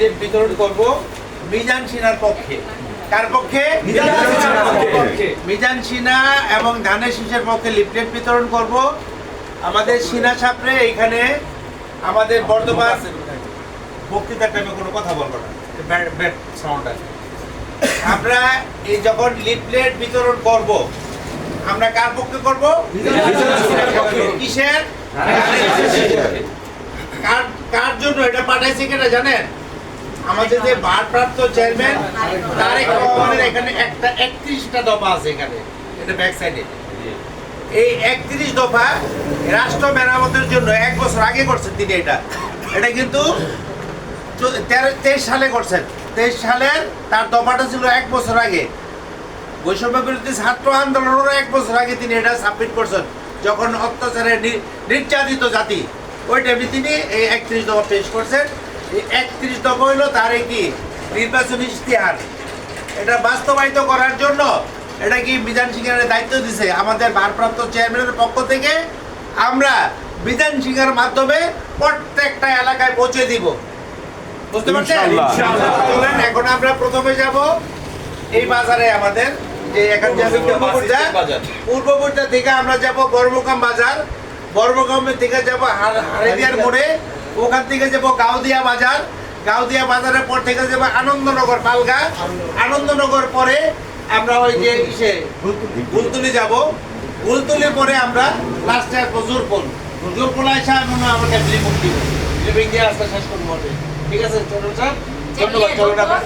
Lifted বিতরণ করব মিজান সিনার পক্ষে। কার পক্ষে? মিজান সিনা এবং ধানের শীষের পক্ষে লিফলেট বিতরণ করব। আমাদের সিনা ছাত্রে এইখানে আমাদের বর্তমান বক্তৃতার টাইমে কোনো কথা বলব না। ব্যাড ব্যাড সাউন্ড আছে। আমরা এই যখন লিফলেট বিতরণ করব আমরা কার পক্ষে করব? কিসের? কার কার জন্য এটা পাঠাইছে কিনা জানেন? আমাদের যে ভারপ্রাপ্ত চেয়ারম্যান, তারেক রহমানের এখানে একটা একত্রিশটা দফা আছে এখানে, এটা ব্যাক সাইডে এই একত্রিশ দফা রাষ্ট্র মেরামতের জন্য এক বছর আগে করছেন তিনি এটা। এটা কিন্তু তেইশ সালে করছেন। তেইশ সালের তার দফাটা ছিল এক বছর আগে। বৈষম্য বিরোধী ছাত্র আন্দোলনেরও এক বছর আগে তিনি এটা সাবমিট করছেন। যখন অত্যাচারে নি- নির্যাতিত জাতি, ওই টাইমে তিনি এই একত্রিশ দফা পেশ করছেন। এই একত্রিশ দফা হইল তার কি? নির্বাচনী ইশতেহার। এটা বাস্তবায়িত করার জন্য এটা কি বিধান সিংহের দায়িত্ব দিছে? আমাদের ভারপ্রাপ্ত চেয়ারম্যানের পক্ষ থেকে আমরা বিধান সিংহের মাধ্যমে প্রত্যেকটা এলাকায় পৌঁছে দিব। বুঝতে পারছেন? চলেন এখন আমরা প্রথমে যাব এই বাজারে আমাদের যে এখান পূর্ববর্তী পূর্ববর্তী থেকে আমরা যাব বর্মকাম বাজার। বর্মকামের থেকে যাব হারেদিয়ার মোড়ে। ওখান থেকে যাব গাউদিয়া বাজার। গাউদিয়া বাজারের পর থেকে যাব আনন্দনগর পালগা। আনন্দনগর পরে আমরা ওই যে ইসে গুলতুলি যাব। গুলতুলি পরে আমরা লাস্টে আসব জোরপোল। জোরপোল আসা আমরা আমাকে ব্লিপুক দিব ব্লিপিং দিয়ে রাস্তা শেষ করব ঠিক আছে চলুন স্যার। ধন্যবাদ চলুন আপনার